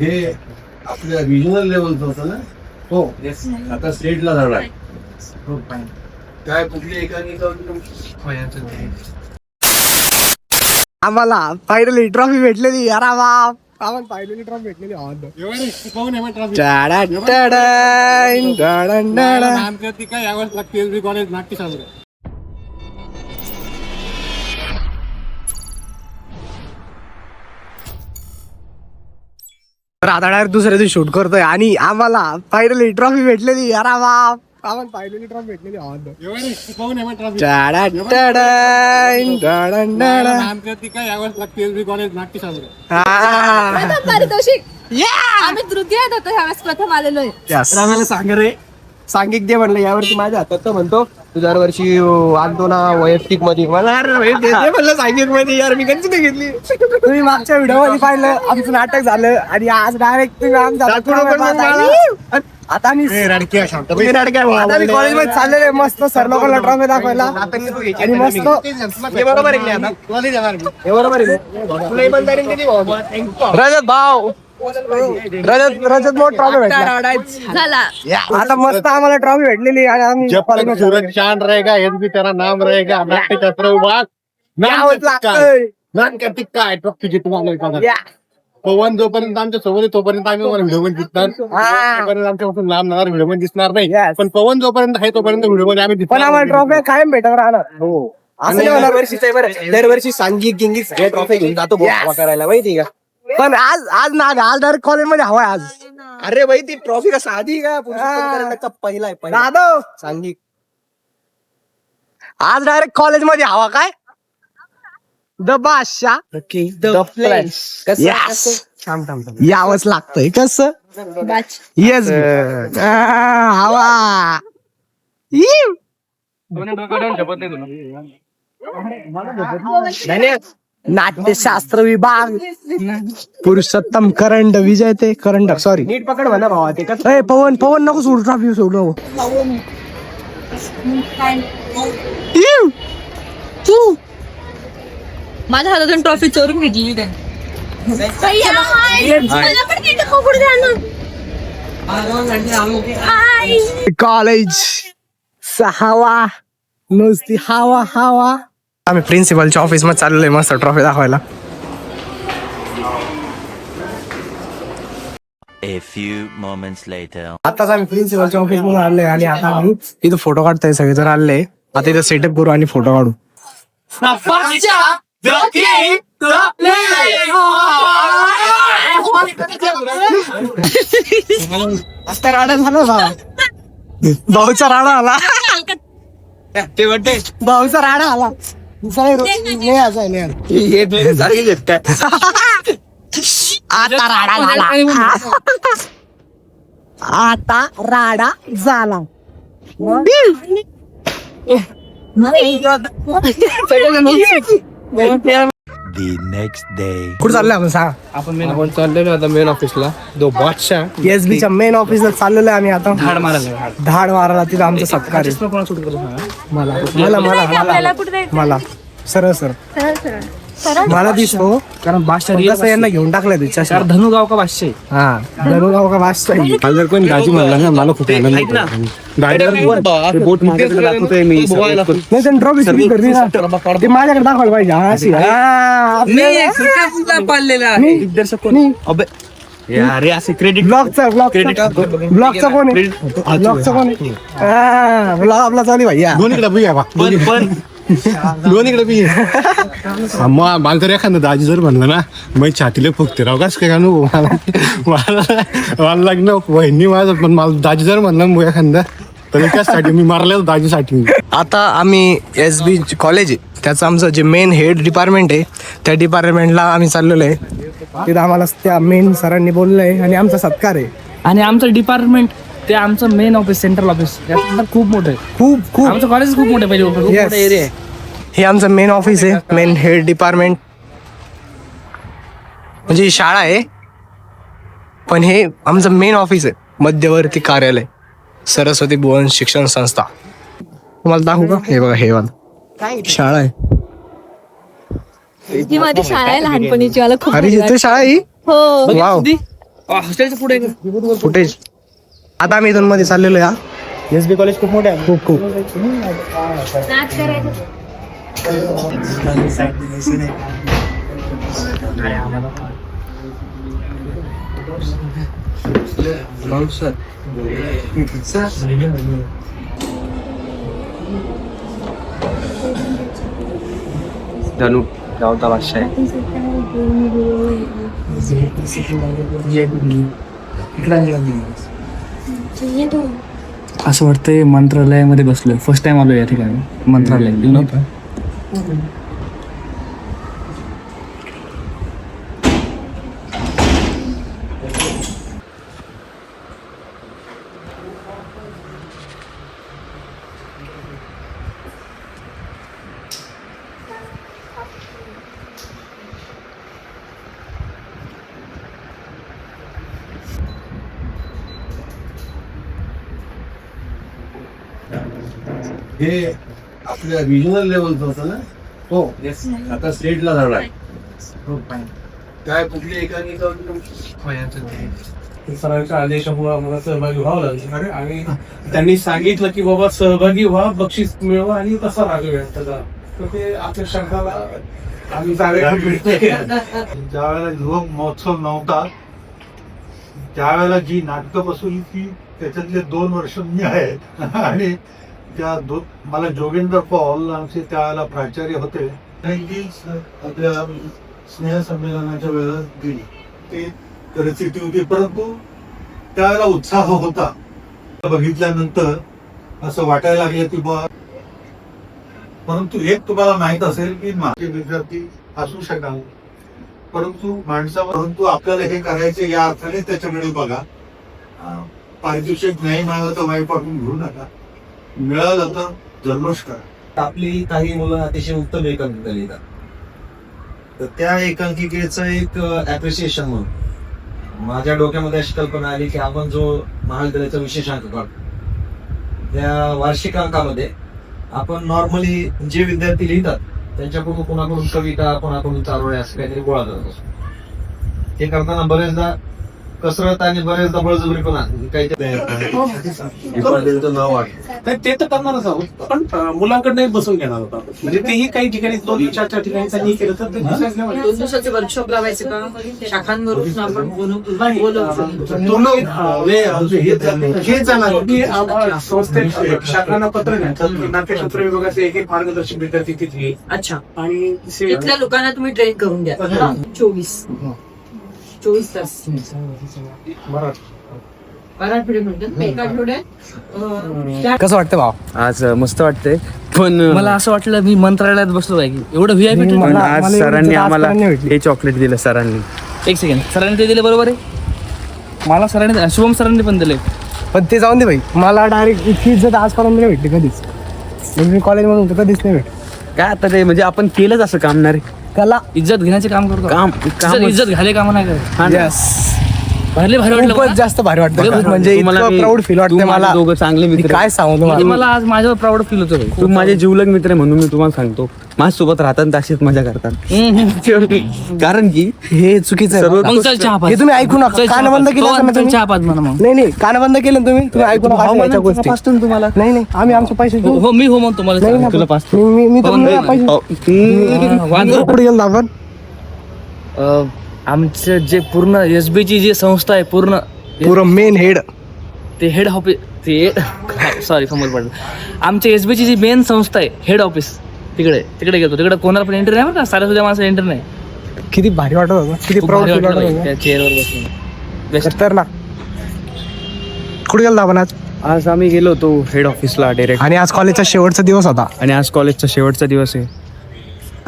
हे आपल्या रिजनल लेवलचं होतं ना? हो. आता स्टेटला जाणार. काय कुठली एकाने आम्हाला फायनली ट्रॉफी भेटलेली. अरे बाप. आम्हाला फायनली ट्रॉफी भेटलेली. आवाज tada tada, tada tada. College नाट्य डायरेक्ट दुसऱ्या दिवशी शूट करतोय आणि आम्हाला फायनली ट्रॉफी भेटलेली. अरे बाप. आम्हाला फायनली ट्रॉफी भेटलेली आवाज हा. पारितोषिक. आम्ही तृतीय होतो ह्यावेळेस प्रथम आलेलो आहे. Yes. आम्हाला सांग रे. सांगिक दे म्हणलं यावर्षी माझ्या हातात तर म्हणतो तू दरवर्षी आणतो ना वैयक्तिकमध्ये. मला म्हणलं मध्ये यार मी कधी नाही घेतली. तुम्ही मागच्या व्हिडिओमध्ये पाहिलं आमचं नाटक झालं आणि आज डायरेक्ट तुम्ही आमचा आता मी तुम्ही रडक्या भाऊ. आता मी कॉलेजमध्ये चाललेले आहे मस्त सर लोकांना ट्रॉफी दाखवायला. आणि मस्त बरोबर आहे बरोबर? रजत भाव रजत रजत मोठ ट्रॉफी भेटला. झाला. आता मस्त आम्हाला ट्रॉफी भेटलेली आणि आम्ही तक सूरज चांद रहेगा ये भी तेरा नाम रहेगा नाट्य यावंच लागतंय. नान कार्तिक काय? ट्रॉफी जितवा या. पवन जोपर्यंत आमच्यासोबत आहे, तोपर्यंत आम्ही व्हिडिओमध्ये दिसणार. हा. तोपर्यंत आमच्यापासून लांब जाणार व्हिडिओमध्ये दिसणार नाही. पण पवन जोपर्यंत आहे तोपर्यंत व्हिडिओमध्ये आम्ही पण आम्हाला ट्रॉफी कायम भेटत राहणार. हो. असं नाही होणार. वर्षीचं बरं दरवर्षी सांगिक गिंगिक सगळे ट्रॉफी घेऊन जातो करायला माहिती का? पण आज आज ना आज डायरेक्ट कॉलेजमध्ये हवाय आज. अरे भाई ती ट्रॉफी का? साधी का? पुरुषोत्तमकरांचा पहिला आहे पहिला. सांगिक आज डायरेक्ट कॉलेजमध्ये हवा काय? द बादशाह द प्लेस यावंच लागतंय. कसं? बाच येस हवा. इव. नाट्यशास्त्र विभाग. पुरुषोत्तम करंड विजय ते करंड सॉरी नीट पकड म्हणा भावा ते कसं? पवन पवन नको सोडू ट्रॉफी सोडू नको. इव. तू! माझ्या हातातून ट्रॉफी चोरून घेतली त्याने. कॉलेज सहावा नुसती हवा हवा आम्ही प्रिन्सिपलच्या ऑफिसमध्ये चाललोय मस्त ट्रॉफी दाखवायला. A few moments later. आताच आम्ही प्रिन्सिपलच्या ऑफिसमध्ये आलोय आणि आता आम्ही इथं फोटो काढतोय सगळेजण आले आता इथं सेटअप करू आणि फोटो काढू. आता राडा झाला भाऊचा राडा आला. ते भाऊचा राडा आला. आता राडा झाला आता राडा झाला The next day. कुठं चाललोय आपण सांगा. आपण चाललेलो आता मेन ऑफिसला दो बादशाह. एस च्या मेन ऑफिसला चाललेलो आहे आम्ही आता. धाड मारायला धाड मारायला तिथं आमचा सत्कार आहे. मला मला मला मला. कुठे जायचं मला. सरळ सर सरळ. सरळ सरळ. मला दिसतो कारण बादशाह कसं यांना घेऊन टाकलंय तिच्या धनुगाव का बादशाह हा धनुगाव का बादशाह आहे. जर कोणी दाजी म्हणला ना मला खूप आनंद होतो. बोट माझ्याकडे दाखवतोय मी. नाही त्यांनी ट्रॉफी चुकी करते ना? ते माझ्याकडे दाखवायला पाहिजे. हा, अशी हा, आपल्याला- मी- दिग्दर्शक कोणी? अरे असे क्रेडिट ब्लॉगचा ब्लॉगचा ब्लॉगचा कोण आहे? ब्लॉगचा कोण आहे? हा, ब्लॉग आपला चालू आहे भैया दोन्हीकडे बी. आहे बा. दोन्ही- दोन्हीकडे बी आहे. मग मला तर एखादं दाजी जर म्हणलं ना मग छातीला फुकते राव कस काय नको मला मला मला लग्न वहिनी माझं पण मला दाजी जर म्हणलं मग एखादा तर त्यासाठी मी मारलेलं दाजीसाठी आता आम्ही एस बी कॉलेज आहे त्याचं आमचं जे मेन हेड डिपार्टमेंट आहे त्या डिपार्टमेंटला आम्ही चाललेलो आहे तिथं आम्हाला त्या मेन सरांनी बोललं आहे आणि आमचा सत्कार आहे आणि आमचं डिपार्टमेंट ते आमचं मेन ऑफिस सेंट्रल ऑफिस यात खूप मोठं आहे. खूप खूप. आमचं कॉलेज खूप मोठं आहे पहिले खूप Yes. मोठा एरिया आहे. हे आमचं मेन ऑफिस आहे मेन हेड डिपार्टमेंट म्हणजे ही शाळा आहे पण हे आमचं मेन ऑफिस आहे मध्यवर्ती कार्यालय सरस्वती भुवन शिक्षण संस्था. तुम्हाला दाखवू का? हे बघा हे वाला. शाळा आहे. ही माझी शाळा आहे लहानपणीची मला खूप अरे मजा इथे शाळा आहे ही? हो. वाव हॉस्टेलच्या पुढे फुटेज. आता आम्ही इथून मध्ये चाललेलो या एस बी कॉलेज खूप मोठे आहे खूप खूप धनु गावचा बादशाह आहे असं वाटतंय मंत्रालयामध्ये बसलोय. फर्स्ट टाइम आलो या ठिकाणी मंत्रालय हे आपल्या रिजनल लेवलचं होतं ना? हो. आता स्टेटला जाणार काय कुठली एकाने सरांच्या आदेशामुळे आम्हाला सहभागी व्हावं लागलं. आणि त्यांनी सांगितलं की बाबा सहभागी व्हा बक्षीस मिळवा आणि तसा रागूया त्याचा तर ते आपल्या शंखाला आम्ही जागा भेटतोय ज्या वेळेला युवक महोत्सव नव्हता त्यावेळेला जी नाटकं बसवली ती त्याच्यातले दोन वर्ष मी आहे. आणि त्या दो मला जोगेंद्र पॉल आमचे त्यावेळेला प्राचार्य होते. त्यांची आपल्या स्नेहसंमेलनाच्या वेळेला गेली. ते परिस्थिती होती परंतु त्यावेळेला उत्साह होता. बघितल्यानंतर असं वाटायला लागलं की बा परंतु एक तुम्हाला माहीत असेल की माझे विद्यार्थी असू शकाल परंतु माणसावर परंतु आपल्याला हे करायचे या अर्थाने त्याच्याकडे बघा. पारितोषिक नाही मिळालं तर वाईट वाटून घेऊ नका. मिळालं तर जल्लोष करा. आपली काही मुलं अतिशय उत्तम एकांकिका लिहितात. तर त्या एकांकिकेचं एक अप्रिसिएशन म्हणून. माझ्या डोक्यामध्ये अशी कल्पना आली की आपण जो महाविद्यालयाचा विशेषांक काढतो त्या वार्षिक अंकामध्ये आपण नॉर्मली जे विद्यार्थी लिहितात त्यांच्याकडून कोणाकडून कविता कोणाकडून चारोळ्या असं काहीतरी गोळा करत असतो. हे करताना बरेचदा कसरत आणि बरेचदा बळजबरीपणा काही नाव आहे. नाही, ते तर करणारच आहोत. पण अं, मुलांकडे बसून घेणार होता म्हणजे तेही काही ठिकाणी दोन चार चार ठिकाणी त्यांनी केलं तर ते दुसऱ्याच नाही वाटत. दोन दिवसाचे वर्कशॉप लावायचे का? शाखांवरून आपण बोलू-. अं, हे जाणार. आम्हाला संस्थेत शाखांना पत्र द्या नाट्यशास्त्र विभागाचे एक एक मार्गदर्शक विद्यार्थी तिथे अच्छा. आणि इथल्या लोकांना तुम्ही ट्रेन करून द्या. चोवीस. चोवीस तास बारा म्हणतात एका आठवड्यात कसं वाटतं भाव आज मस्त वाटतंय. पण मला असं वाटलं मी मंत्रालयात बसलो काय की एवढं व्ही आय पी मला- पण मला आज सरांनी आम्हाला नाही. हे चॉकलेट दिलं सरांनी. एक सेकंड सरांनी ते दिले बरोबर आहे? मला सरांनी शुभम सरांनी पण दिले पण ते जाऊन दे भाई. मला डायरेक्ट इतकी इज्जत आजपर्यंत नाही भेटली कधीच. म्हणजे मी कॉलेज म्हणून कधीच नाही भेटली. काय आता ते म्हणजे आपण केलंच असं काम ना रे. कला. इज्जत घेण्याचे काम करतो. काम इज्जत काम इज्जत घाले काम नाही करत. भरले भारी वाटलं खूपच मला. जास्त भारी वाटतं म्हणजे तुम्हाला मी- प्राऊड फील वाटतं मला. दोघं चांगले मी मित्र. काय सांगू म्हणजे तुम्हाला मला आज माझ्यावर प्राऊड फील होतं भाई. तू माझे जीवलग मित्र आहे म्हणून मी तुम्हाला सांगतो. माझ्यासोबत राहतात आणि अशीच मजा करतात. कारण की हे चुकीचं आहे सर्व- बरं मग चल चहा का? पाच. हे तुम्ही ऐकू नका. चल चहा कान बंद पाच. केलं तुम्ही? चहा पाच म्हणा मग. नाही नाही. कान बंद केलं ना तुम्ही तुम्ही ऐकू नका. अशा याच्या म्हणा, गोष्टी. तुम्हाला. नाही नाही. आम्ही आमचे पैसे हो घेऊ हो, मी हो म्हणतो नाही तुला पाच मी मी- मी तर पवन, नाही नाही, पैसे हम्म. वांदो. कुठे गेलो आपण? अं, आमचं जे पूर्ण एस ची जी संस्था आहे पूर्ण पुरं मेन हेड ते हेड ऑफिस ते सॉरी समोर पडलं. आमच्या एस ची जी मेन संस्था आहे हेड ऑफिस तिकडे तिकडे गेलो तिकडे कोणाला पण एंटर नाही बरं का? साऱ्या सुद्धा माणसं एंटर नाही. किती भारी वाटत होतं. किती खूप प्राऊड भारी वाटलं त्या चेअरवर बसून. बेस्ट तर ना कुठे गेलो आपण आज? आज आम्ही गेलो होतो हेड ऑफिसला डायरेक्ट आणि आज कॉलेजचा शेवटचा दिवस होता. आणि आज कॉलेजचा शेवटचा दिवस आहे.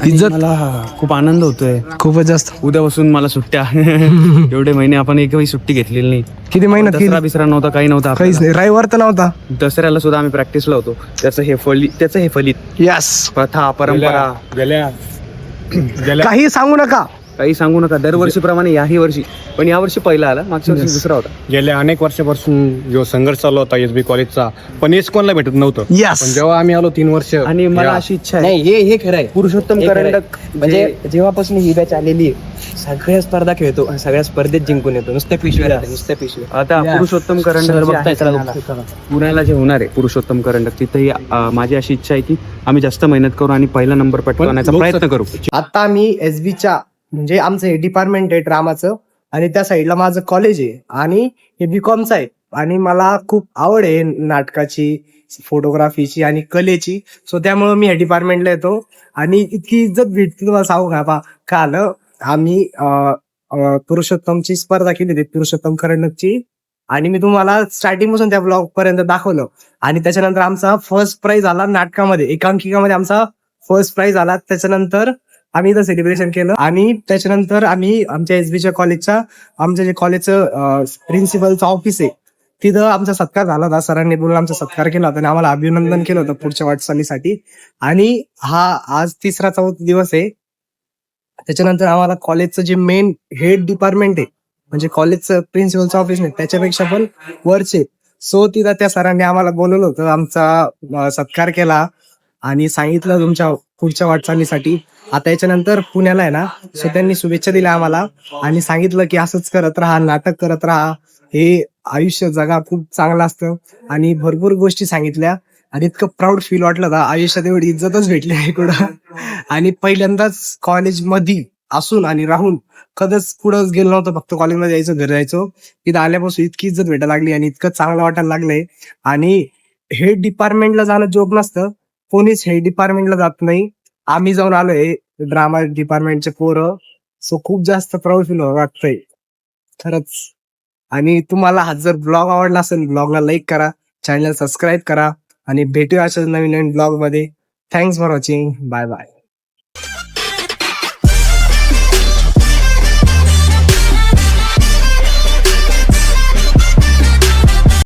इज्जत- मला खूप आनंद होतोय. खूपच जास्त. उद्यापासून मला सुट्ट्या. एवढे महिने आपण एकही सुट्टी घेतलेली नाही. किती मेहनत दसरा केली बिसरा नव्हता काही नव्हता काहीच. नाही. रविवार तर नव्हता. दसऱ्याला सुद्धा आम्ही प्रॅक्टिसला होतो. त्याचं हे फलित त्याचं हे फलित. यस प्रथा परंपरा. गेल्या. काही सांगू नका. काही सांगू नका. दरवर्षीप्रमाणे याही वर्षी. पण यावर्षी पहिला आला. मागच्या वर्षी दुसरा होता. गेल्या अनेक वर्षापासून जो संघर्ष चालू होता एस बी कॉलेजचा पण एस कोणला भेटत नव्हतं. Yes. पण जेव्हा आम्ही आलो तीन वर्ष आणि मला या- अशी इच्छा आहे. नाही हे हे खरं आहे. पुरुषोत्तम हे खरं आहे. करंडक म्हणजे जेव्हापासून ही बॅच आलेली आहे सगळ्या स्पर्धा खेळतो आणि सगळ्या स्पर्धेत जिंकून येतो. नुसत्या पिशव्या राहते, नुसत्या पिशव्या. आता पुरुषोत्तम करंडक जे आहे पुण्याला- जे होणार आहे पुरुषोत्तम करंडक तिथेही अं, माझी अशी इच्छा आहे की आम्ही जास्त मेहनत करू आणि पहिला नंबर पटकवण्याचा लोक- प्रयत्न करू. आता आम्ही एस च्या म्हणजे आमचं हे डिपार्टमेंट आहे ड्रामाचं आणि त्या साईडला माझं कॉलेज आहे. आणि हे बीकॉमचं आहे. आणि मला खूप आवड आहे नाटकाची फोटोग्राफीची आणि कलेची. सो त्यामुळे मी या डिपार्टमेंटला येतो. आणि इतकी इज्जत भेटते तुम्हाला सांगू का बा? काल आम्ही पुरुषोत्तमची स्पर्धा केली होती पुरुषोत्तम करंडकची आणि मी तुम्हाला स्टार्टिंगपासून त्या ब्लॉग पर्यंत दाखवलं. आणि त्याच्यानंतर आमचा फर्स्ट प्राइज आला नाटकामध्ये. एकांकिकामध्ये आमचा फर्स्ट प्राइज आला. त्याच्यानंतर आम्ही इथं सेलिब्रेशन केलं. आणि त्याच्यानंतर आम्ही आमच्या एसबीच्या कॉलेजच्या आमच्या जे कॉलेजचं प्रिन्सिपलचं ऑफिस आहे तिथं आमचा सत्कार झाला होता. सरांनी बोलून आमचा सत्कार केला होता आणि आम्हाला अभिनंदन केलं होतं पुढच्या वाटचालीसाठी. आणि हा आज तिसरा चौथा दिवस आहे. त्याच्यानंतर आम्हाला कॉलेजचं जे मेन हेड डिपार्टमेंट आहे म्हणजे कॉलेजचं प्रिन्सिपलचं ऑफिस नाही त्याच्यापेक्षा पण वरचे सो तिथं त्या सरांनी आम्हाला बोलवलं होतं आमचा सत्कार केला. आणि सांगितलं तुमच्या पुढच्या वाटचालीसाठी. आता याच्यानंतर पुण्याला आहे ना सो त्यांनी शुभेच्छा दिल्या आम्हाला आणि सांगितलं की असंच करत राहा नाटक करत राहा. हे आयुष्य जगा खूप चांगलं असतं. आणि भरपूर गोष्टी सांगितल्या आणि इतकं प्राऊड फील वाटलं आयुष्यात एवढी इज्जतच भेटली आहे कुठं. आणि पहिल्यांदाच कॉलेजमध्ये असून आणि राहून कधीच पुढंच गेलो नव्हतं. फक्त कॉलेजमध्ये यायचं घर जायचो तिथं आल्यापासून इतकी इज्जत भेटायला लागली आणि इतकं चांगलं वाटायला लागलंय. आणि हे डिपार्टमेंटला जाणं जोक नसतं. कोणीच हे डिपार्टमेंटला जात नाही. आम्ही जाऊन आलोय ड्रामा डिपार्टमेंटचे पोरं. सो खूप जास्त प्राऊड फील वाटतंय. खरंच. आणि तुम्हाला हा जर ब्लॉग आवडला असेल ब्लॉगला लाईक करा चॅनल सबस्क्राईब करा आणि भेटूया अशाच नवीन नवीन ब्लॉगमध्ये. Thanks for watching bye bye